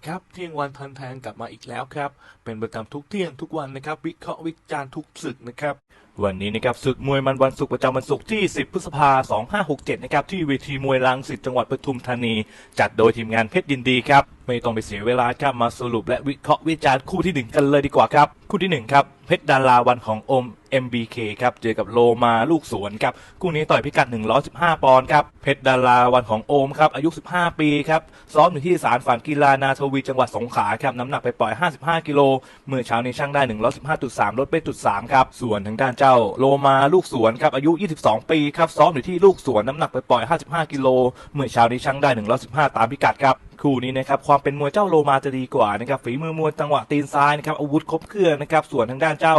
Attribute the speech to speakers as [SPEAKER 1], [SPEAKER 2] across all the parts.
[SPEAKER 1] ดีครับเที่ยงวันทันแทงกลับมาอีกแล้วครับ เป็นประจำทุกเที่ยงทุกวันนะครับ วิเคราะห์วิจารณ์ทุกศึกนะครับ วันนี้นะครับศึกมวยมันวันศุกร์ประจำวันศุกร์ที่ 10 พฤษภาคม2567 นะครับที่เวทีมวยรังสิตจังหวัดปทุมธานี จัดโดยทีมงานเพชรยินดีครับ ไม่ต้องไปเสียเวลาครับมาสรุปและวิเคราะห์วิจารณ์คู่ที่หนึ่งกันเลยดีกว่าครับ คู่ที่หนึ่งครับเพชรดาราวันของโอม MBK ครับเจอกับโลมาลูกสวนครับคู่นี้ต่อยพิกัด 115 ปอนด์ครับเพชรดาราวันของโอมครับอายุ 15 ปีครับซ้อมอยู่ที่ศาลฝันกีฬานาทวีจังหวัดสงขลาครับน้ำหนักไปปล่อย 55 กิโลเมื่อเช้านี้ช่างได้ 115.3 ลดไปจุด3ครับส่วนทางด้านเจ้าโลมาลูกสวนครับอายุ 22 ปีครับซ้อมอยู่ที่ลูกสวนน้ำหนักไปปล่อย 55 กิโลเมื่อเช้านี้ช่างได้ 115 ตามพิกัดครับ คู่นี้นะครับความเป็นมวยเจ้าโลมาจะดีกว่านะครับฝีมือมวยจังหวะตีนซ้ายนะครับอาวุธครบเครื่องนะครับส่วนทางด้านเจ้า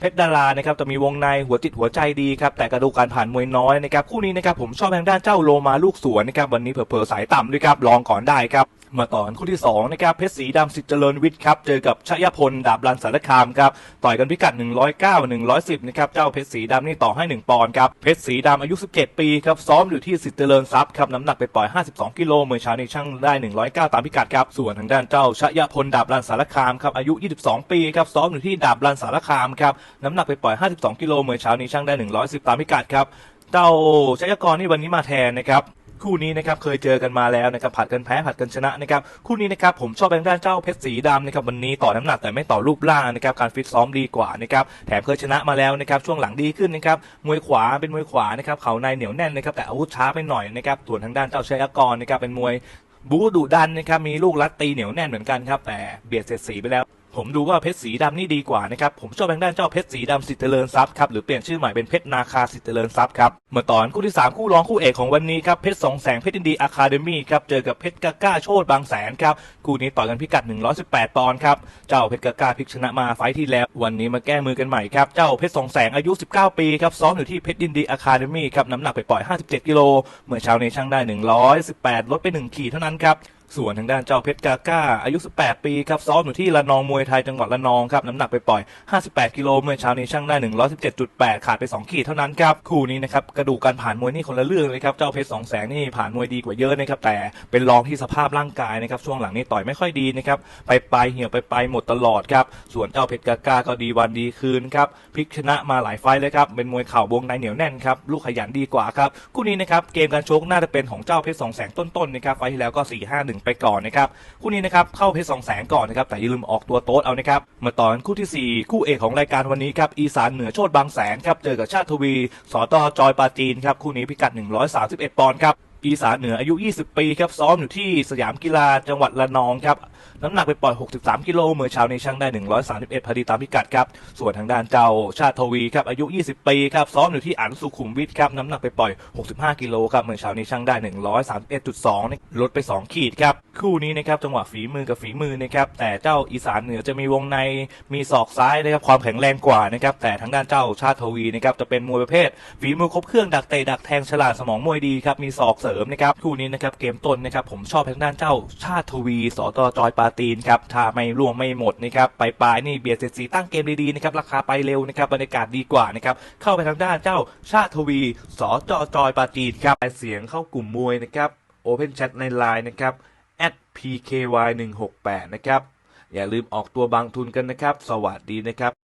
[SPEAKER 1] เพชรดารานะครับจะมีวงในหัวจิตหัวใจดีครับแต่กระดูกการผ่านมวยน้อยนะครับคู่นี้นะครับผมชอบทางด้านเจ้าโลมาลูกสวนนะครับวันนี้เผลอๆสายต่ำด้วยครับลองก่อนได้ครับมาต่อกันคู่ที่2นะครับเพชรสีดำสิทธิ์เจริญวิทย์ครับเจอกับชยพลดาบรันสารคามครับต่อยกันพิกัด 109 110นะครับเจ้าเพชรสีดำนี่ต่อให้ 1 ปอนด์ครับเพชรสีดำอายุ 17 ปีครับซ้อมอยู่ที่สิทธิ์เจริญทรัพย์ครับน้ำหนักไปปล่อย 52 กิโลเมื่อเช้านี้ช่างได้ 109 ตามพิกัดครับส่วนทางด้านเจ้าชยพลดาบรันสารคามครับอายุ 22 ปีครับซ้อมอยู่ที่ดาบรันสารคามครับน้ำหนักไปปล่อย 52 กิโลเมื่อเช้านี้ช่างได้ 110ตามพิกัดครับเจ้าชัยกรนี่วันนี้มาแทนนะครับคู่นี้นะครับเคยเจอกันมาแล้วนะครับผัดกันแพ้ผัดกันชนะนะครับคู่นี้นะครับผมชอบแบงด้านเจ้าเพชรสีดำนะครับวันนี้ต่อน้ำหนักแต่ไม่ต่อรูปร่างนะครับการฟิตซ้อมดีกว่านะครับแถมเคยชนะมาแล้วนะครับช่วงหลังดีขึ้นนะครับมวยขวาเป็นมวยขวานะครับเขาในเหนียวแน่นนะครับแต่อาวุธช้าไปหน่อยนะครับส่วนทางด้านเจ้าชัยกรนะครับเป็นมวยบู๊ดุดันนะครับมีลูกรัดตีเหนียวแน่นเหมือนกันครับแต่เบียดเสียดสีไปแล้ว ผมดูว่าเพชรสีดำนี่ดีกว่านะครับผมชอบทางด้านเจ้าเพชรสีดำสิทธิเจริญทรัพย์ครับหรือเปลี่ยนชื่อใหม่เป็นเพชรนาคาสิทธิเจริญทรัพย์ครับเมื่อตอนคู่ที่ 3 คู่รองคู่เอกของวันนี้ครับเพชรสองแสงเพชรดินดีอะคาเดมี่ครับเจอกับเพชรกาก้าโชตบางแสนครับคู่นี้ต่อยกันพิกัด 118 ปอนด์ครับเจ้าเพชรกาก้าพลิกชนะมาไฟที่แล้ว วันนี้มาแก้มือกันใหม่ครับเจ้าเพชรสองแสงอายุ 19 ปีครับซ้อมอยู่ที่เพชรดินดีอะคาเดมี่ครับน้ำหนักไปปล่อย 57 กิโลเมื่อเช้านี้ช่างได้ 118 ลดไป 1 ขีดเท่านั้นครับ ส่วนทางด้านเจ้าเพชรกาก้า อายุ 18 ปีครับซ้อมอยู่ที่ระนองมวยไทยจังหวัดระนองครับน้ำหนักไปปล่อย 58 กิโลเมื่อเช้านี้ช่างได้ 117.8 ขาดไป 2 ขีดเท่านั้นครับคู่นี้นะครับกระดูกการผ่านมวยนี่คนละเรื่องเลยครับเจ้าเพชรสองแสงนี่ผ่านมวยดีกว่าเยอะนะครับแต่เป็นรองที่สภาพร่างกายนะครับช่วงหลังนี้ต่อยไม่ค่อยดีนะครับไปไปเหี่ยวไปไปหมดตลอดครับส่วนเจ้าเพชรกาก้าก็ดีวันดีคืนครับพลิกชนะมาหลายไฟเลยครับเป็นมวยเข่าวงในเหนียวแน่นครับลูกขยันดีกว่าครับคู่นี้นะครับเกมการชกน่าจะเป็นของเจ้าเพชรสองแสงต้นๆนะครับไฟที่แล้วก็4-5-1ไปก่อนนะครับคู่นี้นะครับเข้าเพชรสองแสงก่อนนะครับแต่อย่าลืมออกตัวโต๊ดเอานะครับมาต่อกันคู่ที่ 4 คู่เอกของรายการวันนี้ครับอีสานเหนือโชดบางแสนครับเจอกับชาติทวีสอตอจอยปาจีนครับคู่นี้พิกัด 131 ปอนด์ครับ อีสานเหนืออายุ 20 ปีครับซ้อมอยู่ที่สยามกีฬาจังหวัดระนองครับน้ำหนักไปปล่อย 63 กิโลเมื่อเช้านี้ช่างได้ 131พอดีตามพิกัดครับส่วนทางด้านเจ้าชาติทวีครับอายุ 20 ปีครับซ้อมอยู่ที่อันสุขุมวิทครับน้ำหนักไปปล่อย 65 กิโลครับเมื่อเช้านี้ช่างได้ 131.2นี่ลดไป 2 ขีดครับคู่นี้นะครับจังหวะฝีมือกับฝีมือนะครับแต่เจ้าอีสานเหนือจะมีวงในมีศอกซ้ายนะครับความแข็งแรงกว่านะครับแต่ทางด้านเจ้าชาติทวีนะครับจะเป็นมวยประเภทฝีมือครบเครื่องดักเตะดักแทงฉลาดสมองมวยดีครับมีศอกเสริมนะครับคู่นี้นะครับเกมต้นนะครับผมชอบทางด้านเจ้าชาติทวีสอตอจอยปาตีนครับถ้าไม่ร่วงไม่หมดนะครับไปปลายนี่เบียดเสียดสีตั้งเกมดีๆนะครับราคาไปเร็วนะครับบรรยากาศดีกว่านะครับเข้าไปทางด้านเจ้าชาติทวีสอจอจอยปาตีนครับเสียงเข้ากลุ่มมวยนะครับโอเพนแชทในไลน์นะครับ pky168 นะครับอย่าลืมออกตัวบางทุนกันนะครับ สวัสดีนะครับ